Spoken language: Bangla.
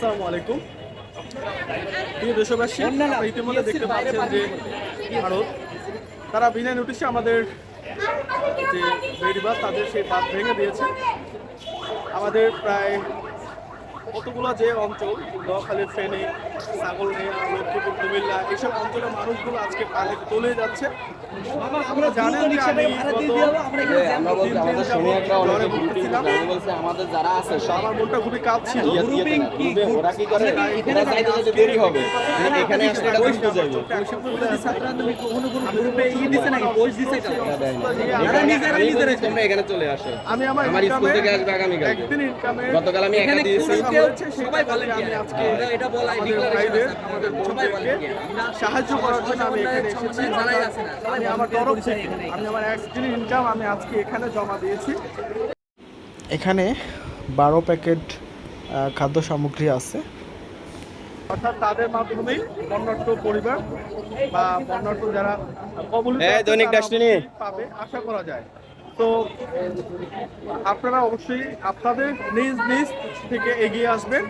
আসসালামু আলাইকুম। প্রিয় দেশবাসী আপনারা ইতিমধ্যে দেখতে পাচ্ছেন যে ভারত তারা বিনা নোটিশে আমাদের যে বেড়িবাদ তাদের সেই বাদ ভেঙে দিয়েছে। আমাদের প্রায় কতগুলো যে অঞ্চল নোয়াখালী ফেনী ছাগলনিয়া লক্ষ্মীপুর কুমিল্লা এইসব অঞ্চলের মানুষগুলো আজকে পানি তলে যাচ্ছে। আপনারা জানেন যে আমি গত আমরা বলছি আমাদের শুনে একটা জ্বরে অনেকে ভুগতেছিলাম। আমি বলছি আমাদের যারা আছে আমার মনটা খুবই কাঁপছিল গ্রুপিং ওরা কি করে? ওরা চাইতে যে দেরি হবে। এখানে আসলে এটা বুঝতে যাইবে আমি বলছি তোমরা এখানে চলে আসো। আমি আমার স্কুল থেকে আসবে আগামীকালকে। গতকাল আমি দিয়েছি। সবাই বলে আজকে এটা বলা আমাদের বোনদেরকে সাহায্য করার জন্য আমি এখানে এসেছি। আমি আমার তরফ থেকে আমি আমার একদিন ইনকাম আমি আজকে এখানে জমা দিয়েছি। এখানে বারো প্যাকেট খাদ্য সামগ্রী আছে। অর্থাৎ তাদের মাধ্যমেই বন্যাট্য পরিবার বা বন্যাট্য যারা দৈনিক। পাবে আশা করা যায়। তো আপনারা অবশ্যই আপনাদের নিজ নিজ থেকে এগিয়ে আসবেন।